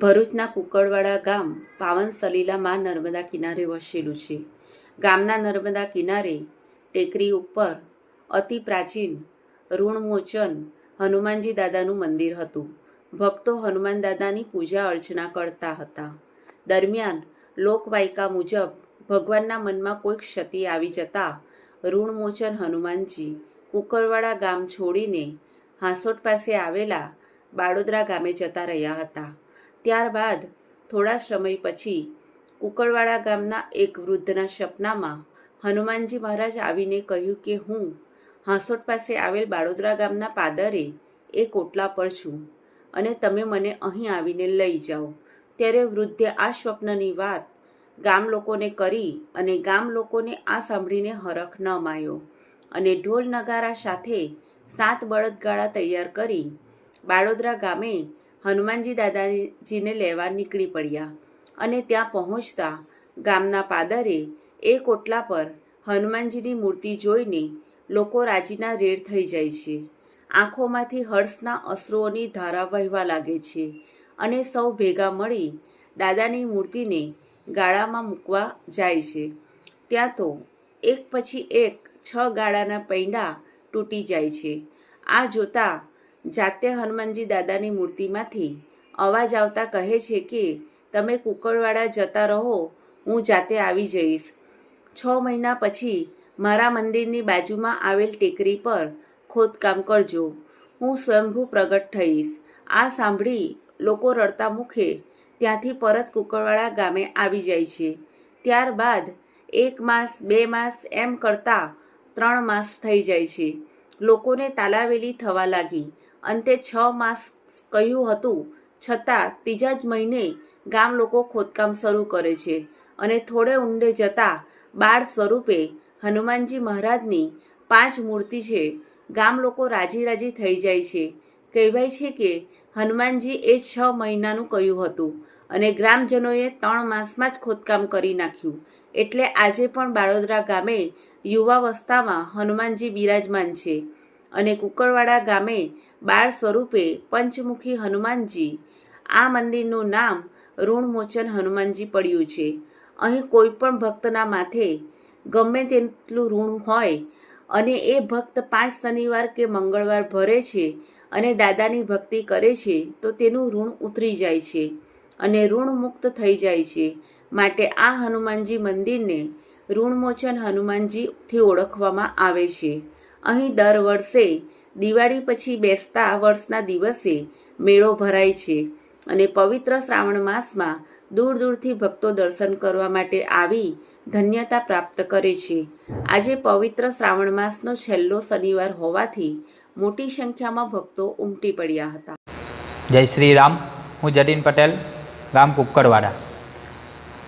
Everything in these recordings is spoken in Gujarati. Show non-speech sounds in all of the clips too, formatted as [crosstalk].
ભરૂચના કુકડવાડા ગામ પાવન સલીલા માં નર્મદા કિનારે વસેલું છે. ગામના નર્મદા કિનારે ટેકરી ઉપર અતિ પ્રાચીન ઋણમોચન હનુમાનજી દાદાનું મંદિર હતું. ભક્તો હનુમાન દાદાની પૂજા અર્ચના કરતા હતા. દરમિયાન લોકવાયકા મુજબ ભગવાનના મનમાં કોઈ ક્ષતિ આવી જતા ઋણમોચન હનુમાનજી કુકરવાડા ગામ છોડીને હાંસોટ પાસે આવેલા બાળોદરા ગામે જતા રહ્યા હતા. ત્યારબાદ થોડા સમય પછી કુકરવાડા ગામના એક વૃદ્ધના સપનામાં હનુમાનજી મહારાજ આવીને કહ્યું કે હું હાંસોટ પાસે આવેલ બાળોદરા ગામના પાદરે એ કોટલા પર છું અને તમે મને અહીં આવીને લઈ જાઓ. ત્યારે વૃદ્ધે આ સ્વપ્નની વાત ગામ લોકોને કરી અને ગામ લોકોને આ સાંભળીને હરખ ન માયો અને ઢોલ નગારા સાથે સાત બળદગાળા તૈયાર કરી બાળોદરા ગામે હનુમાનજી દાદાજીને લેવા નીકળી પડ્યા અને ત્યાં પહોંચતા ગામના પાદરે એ કોટલા પર હનુમાનજીની મૂર્તિ જોઈને લોકો રાજીના રેડ થઈ જાય છે. આંખોમાંથી હર્ષના અશ્રુઓની ધારા વહેવા લાગે છે અને સૌ ભેગા મળી દાદાની મૂર્તિને ગાળામાં મૂકવા જાય છે. ત્યાં તો એક પછી એક છ ગાળાના પૈંડા તૂટી જાય છે. આ જોતા જાતે હનુમાનજી દાદાની મૂર્તિમાંથી અવાજ આવતા કહે છે કે, તમે કુકરવાડા જતા રહો, હું જાતે આવી જઈશ. છ મહિના પછી મારા મંદિરની બાજુમાં આવેલ ટેકરી પર ખોદકામ કરજો. હું સ્વયંભૂ પ્રગટ થઈશ. આ સાંભળી લોકો રડતા મુખે ત્યાંથી પરત કુકરવાડા ગામે આવી જાય છે. ત્યારબાદ એક માસ, બે માસ એમ કરતાં ત્રણ માસ થઈ જાય છે. લોકોને તાલાવેલી થવા લાગી. અંતે છ માસ કહ્યું હતું. છતાં ત્રીજા જ મહિને ગામ લોકો ખોદકામ શરૂ કરે છે અને થોડે ઊંડે જતા બાળ સ્વરૂપે હનુમાનજી મહારાજની પાંચ મૂર્તિ છે. ગામ લોકો રાજી રાજી થઈ જાય છે. કહેવાય છે કે હનુમાનજી એ છ મહિનાનું કહ્યું હતું અને ગ્રામજનોએ ત્રણ માસમાં જ ખોદકામ કરી નાખ્યું. એટલે આજે પણ બાળોદરા ગામે યુવાવસ્થામાં હનુમાનજી બિરાજમાન છે. અને કુકરવાડા ગામે બાળ સ્વરૂપે પંચમુખી હનુમાનજી. આ મંદિરનું નામ ઋણમોચન હનુમાનજી પડ્યું છે. અહીં કોઈ પણ ભક્તના માથે ગમે તેટલું ઋણ હોય અને એ ભક્ત પાંચ શનિવાર કે મંગળવાર ભરે છે અને દાદાની ભક્તિ કરે છે, તો તેનું ઋણ ઉતરી જાય છે અને ઋણ મુક્ત થઈ જાય છે. માટે આ હનુમાનજી મંદિરને ઋણમોચન હનુમાનજીથી ઓળખવામાં આવે છે. અહીં દર વર્ષે દિવાળી પછી બેસતા વર્ષના દિવસે મેળો ભરાય છે અને પવિત્ર શ્રાવણ માસમાં દૂર દૂરથી ભક્તો દર્શન કરવા માટે આવી ધન્યતા પ્રાપ્ત કરે છે. આજે પવિત્ર શ્રાવણ માસનો છેલ્લો શનિવાર હોવાથી મોટી સંખ્યામાં ભક્તો ઉમટી પડ્યા હતા. જય શ્રી રામ. હું જતીન પટેલ, ગામ કુક્કરવાડા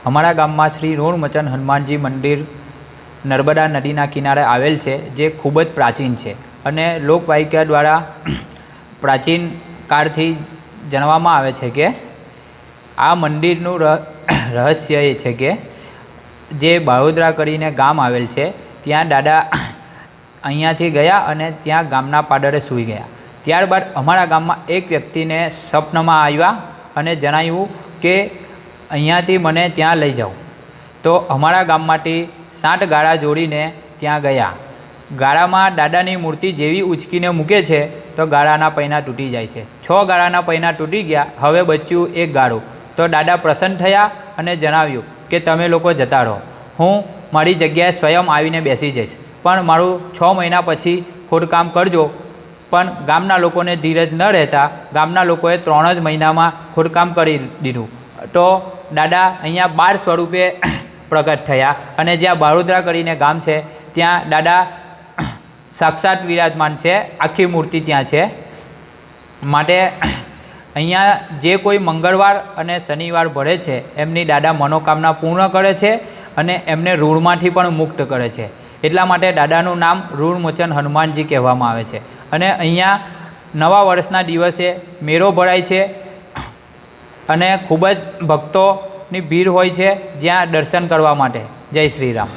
અમારા ગામમાં શ્રી ઋણમચન હનુમાનજી મંદિર નર્મદા નદીના કિનારે આવેલ છે, જે ખૂબ જ પ્રાચીન છે. અને લોકવાયકા દ્વારા [clears throat] પ્રાચીન કાળથી જણાવવામાં આવે છે કે, આ મંદિરનું રહ- [clears throat] રહસ્ય એ છે કે, જે બાળોદરા કરીને ગામ આવેલ છે, ત્યાં દાદા [clears throat] અહીંયાથી ગયા અને ત્યાં ગામના પાદરે સૂઈ ગયા. ત્યારબાદ અમારા ગામમાં એક વ્યક્તિને સ્વપ્નમાં આવ્યા અને જણાવ્યું કે, અહીંયાથી મને ત્યાં લઈ જાઓ. તો અમારા ગામમાંથી સાત ગાળા જોડીને ત્યાં ગયા. ગાળામાં દાદાની મૂર્તિ જેવી ઉચકીને મૂકે છે, તો ગાળાના પૈના તૂટી જાય છે. છ ગાળાના પૈના તૂટી ગયા, હવે બચ્યું એક ગાળું. તો દાદા પ્રસન્ન થયા અને જણાવ્યું કે, તમે લોકો જતા રહો. હું મારી જગ્યાએ સ્વયં આવીને બેસી જઈશ. પણ મારું છ મહિના પછી ખોદકામ કરજો. પણ ગામના લોકોને ધીરજ ન રહેતા ગામના લોકોએ ત્રણ જ મહિનામાં ખોદકામ કરી દીધું. તો દાદા અહીંયા બાર સ્વરૂપે પ્રગટ થયા. અને જ્યાં બારોદરા કરીને ગામ છે, ત્યાં દાદા [coughs] સાક્ષાત વિરાજમાન છે, આખી મૂર્તિ ત્યાં છે. માટે [coughs] અહીંયા જે કોઈ મંગળવાર અને શનિવાર ભરે છે, એમની દાદા મનોકામના પૂર્ણ કરે છે અને એમને ઋણમાંથી પણ મુક્ત કરે છે. એટલા માટે દાદાનું નામ ઋણમોચન હનુમાનજી કહેવામાં આવે છે. અને અહીંયા નવા વર્ષના દિવસે મેળો ભરાય છે. [coughs] અને ખૂબ જ ભક્તોની ભીડ હોય છે જ્યાં દર્શન કરવા માટે. જય શ્રી રામ.